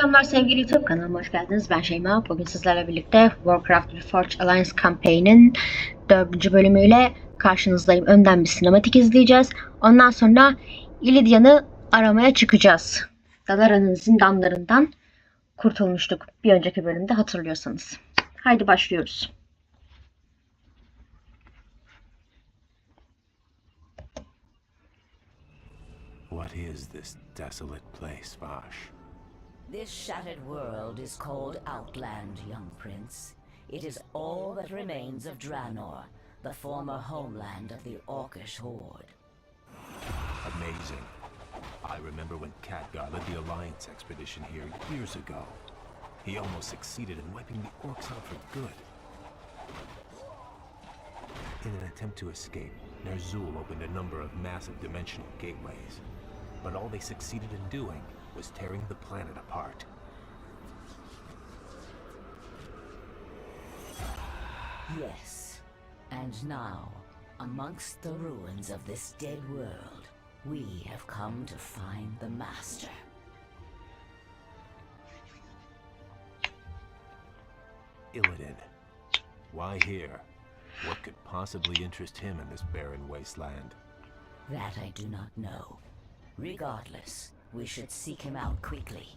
Selamlar sevgili YouTube kanalıma hoş geldiniz. Ben Şeyma. Bugün sizlerle birlikte Warcraft Reforged Alliance Campaign'in 4. bölümüyle karşınızdayım. Önden bir sinematik izleyeceğiz. Ondan sonra Illidia'nı aramaya çıkacağız. Dalara'nın zindanlarından kurtulmuştuk bir önceki bölümde hatırlıyorsanız. Haydi başlıyoruz. What is this desolate place, Vash? This shattered world is called Outland, young prince. It is all that remains of Draenor, the former homeland of the Orcish horde. Amazing. I remember when Khadgar led the Alliance expedition here years ago. He almost succeeded in wiping the orcs out for good. In an attempt to escape, Ner'zhul opened a number of massive dimensional gateways. But all they succeeded in doing was tearing the planet apart. Yes. And now, amongst the ruins of this dead world, we have come to find the Master. Illidan. Why here? What could possibly interest him in this barren wasteland? That I do not know. Regardless, we should seek him out quickly.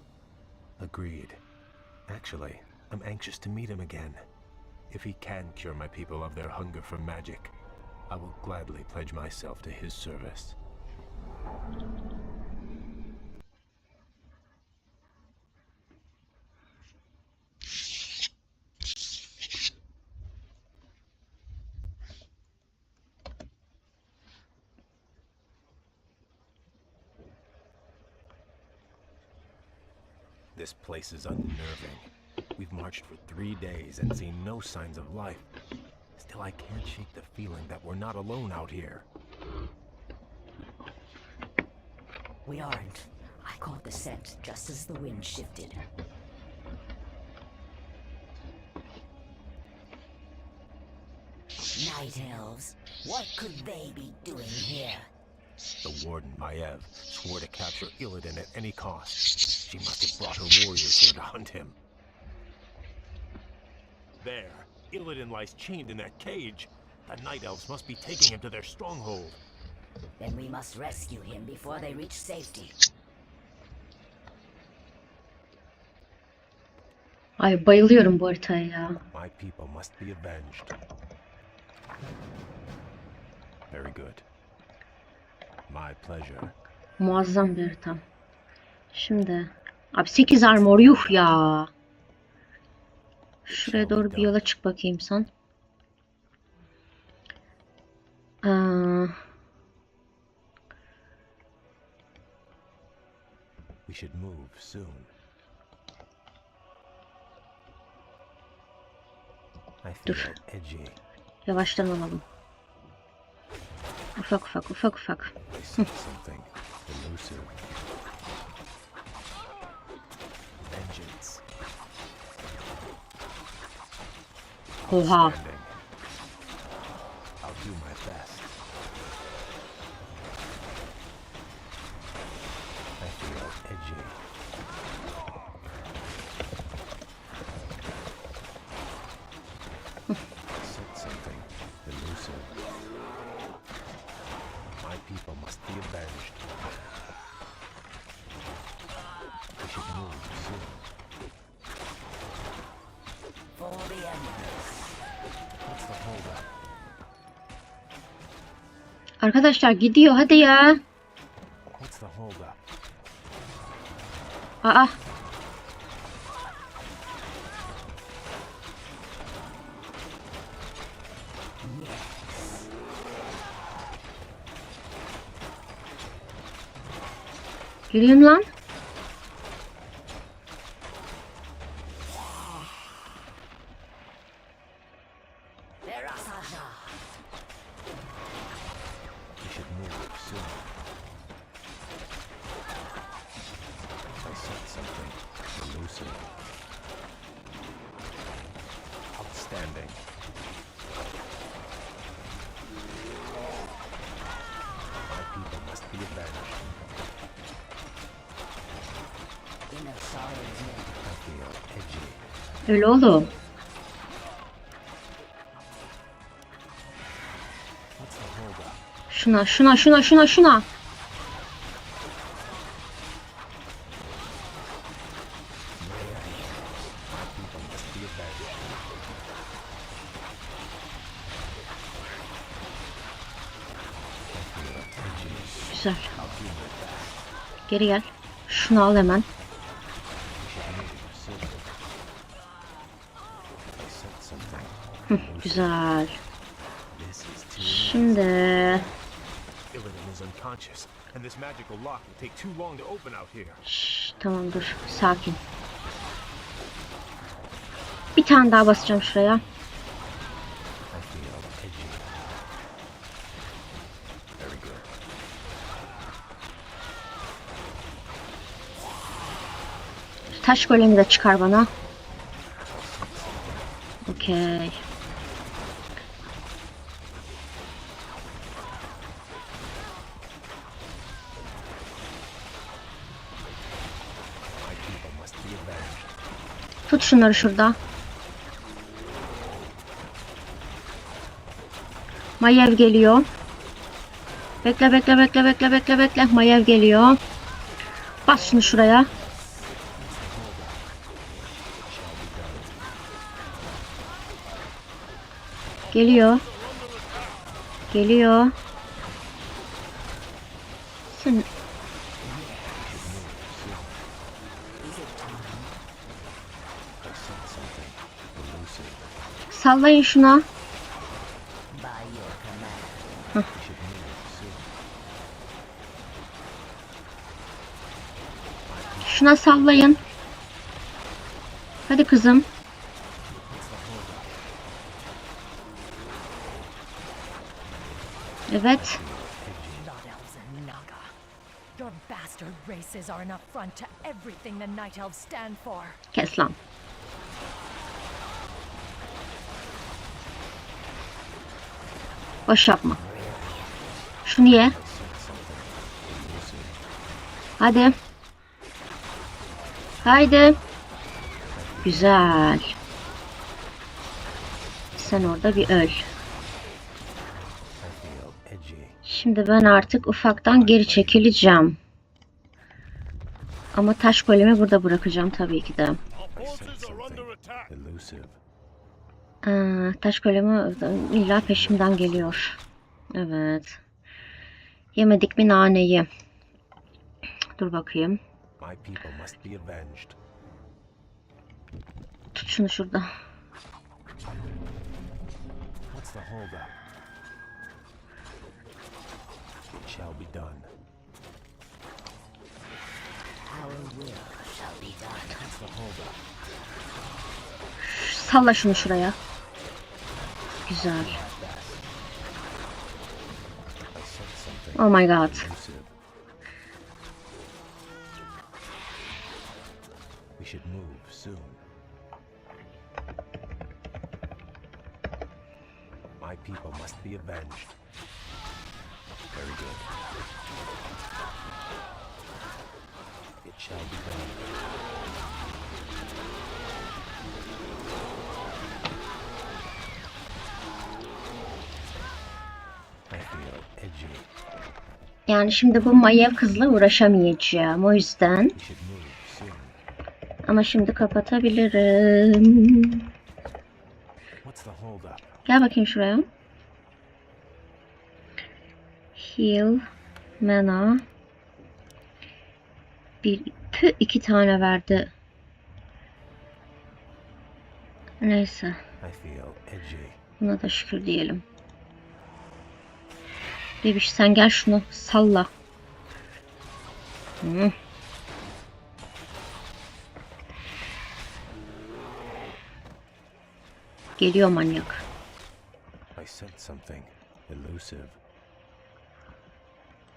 Agreed. Actually, I'm anxious to meet him again. If he can cure my people of their hunger for magic, I will gladly pledge myself to his service. This place is unnerving. We've marched for three days and seen no signs of life. Still, I can't shake the feeling that we're not alone out here. We aren't. I caught the scent just as the wind shifted. Night elves, what could they be doing here? The warden, Maiev, swore to capture Illidan at any cost. She must have brought her warriors here to hunt him. There, Illidan lies chained in that cage. The Night Elves must be taking him to their stronghold. Then we must rescue him before they reach safety. Ay bayılıyorum bu haritaya ya. My people must be avenged. Very good. My pleasure. Muazzam bir harita. Şimdi abi 8 armor yuh ya. Şuraya doğru bir yola çık bakayım sen. Aa, We should move soon. Dur. yavaştan alalım. Ufak ufak ufak ufak. Soon. For the Empress. Arkadaşlar gidiyor hadi ya. Aa. Yürüyün lan. Edgy. Öyle oğlum. Şuna şuna şuna şuna şuna. People must be avenged. Güzel. Geri gel. Şunu al hemen. Güzel. Şimdi. Şş, tamam dur. Sakin. Bir tane daha basacağım şuraya. I feel edgy. Very good. Taş golemi de çıkar bana. Okey. Tut şunları şurada. Mayev geliyor. Bekle bekle bekle bekle bekle bekle. Mayev geliyor. Bas şunu şuraya. Geliyor. Geliyor. Sen sallayın şuna. Soon. Şuna sallayın. Hadi kızım. For. Kes lan. Boş yapma. Şunu ye. Hadi. Haydi. Güzel. Sen orada bir öl. Şimdi ben artık ufaktan geri çekileceğim. Ama taş golemi burada bırakacağım tabii ki de. Aa, taş golemi illa peşimden geliyor. Evet. Yemedik mi naneyi? Dur bakayım. Tut şunu şurada. What's the holdup? It shall be done. Our will shall be done. What's the holdup? Salla şunu şuraya. Güzel. Oh my god. We should move soon. My people must be avenged. Very good. It shall be done. I feel edgy. Yani şimdi bu Mayev kızla uğraşamayacağım. O yüzden. Ama şimdi kapatabilirim. Gel bakayım şuraya. Heal. Mana. Bir, pü, iki tane verdi. Neyse. Buna da şükür diyelim. Bebiş sen gel şunu salla. Hı. Geliyor manyak. I sense something elusive.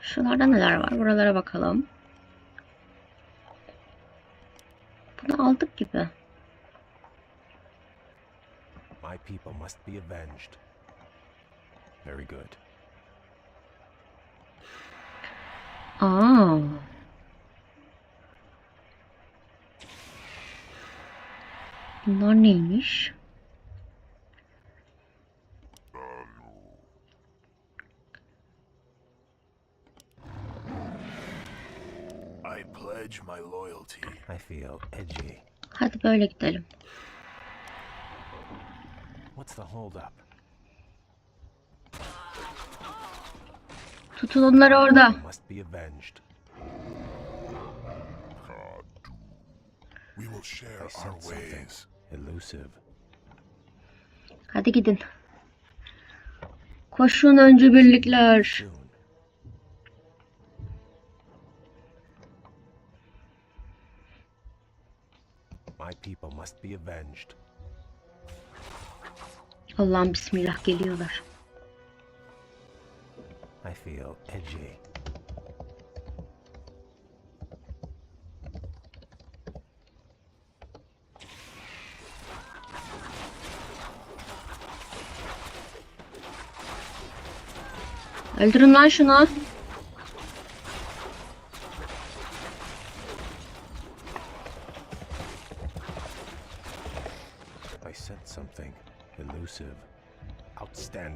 Şuralarda neler var? Buralara bakalım. Bunu aldık gibi. My people must be avenged. Very good. Aa. Bunlar neymiş? I pledge my loyalty. I feel edgy. Hadi böyle gidelim. What's the holdup? Tutun onları orada. Must be avenged. We will share our ways. elusive. Hadi gidin. Koşun önce birlikler. People must be avenged. Allah'ım bismillah geliyorlar. I feel edgy. Öldürün lan şunu.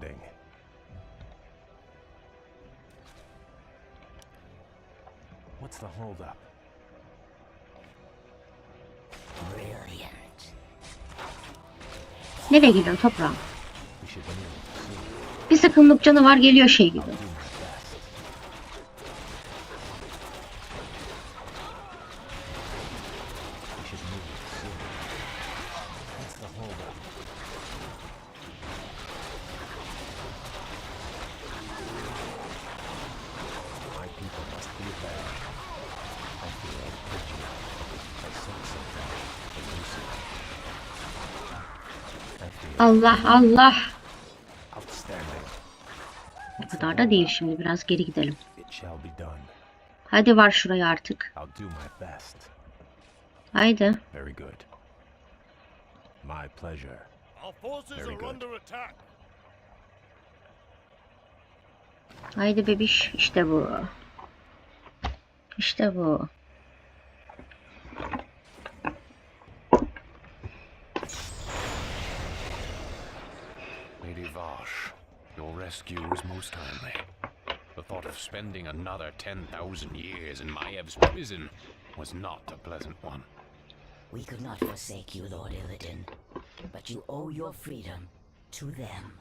Outstanding. What's the holdup? Brilliant. Nereye gidiyorsun toprağım? Bir sıkımlık canavar geliyor şey gibi. Do my best. We should move soon. What's the holdup? My people must be avenged. I feel edgy. I sense something elusive. I feel Allah Allah. O kadar da değil şimdi biraz geri gidelim. Hadi var şuraya artık. Haydi. Very good. My pleasure. Our forces Very are good. under attack. Haydi bebiş. İşte bu. İşte bu. Vosh, your rescue was most timely. The thought of spending another 10,000 years in Maev's prison was not a pleasant one. We could not forsake you, Lord Illidan, but you owe your freedom to them.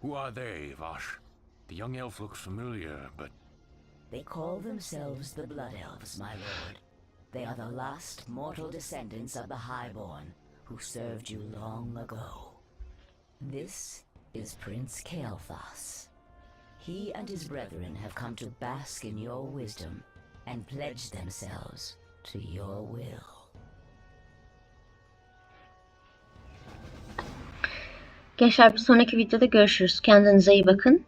Who are they, Vosh? The young elf looks familiar, but They call themselves the Blood Elves, my lord. They are the last mortal descendants of the Highborn, who served you long ago. This is Prince Kael'thas. He and his brethren have come to bask in your wisdom and pledge themselves to your will. Gençler bir sonraki videoda görüşürüz. Kendinize iyi bakın.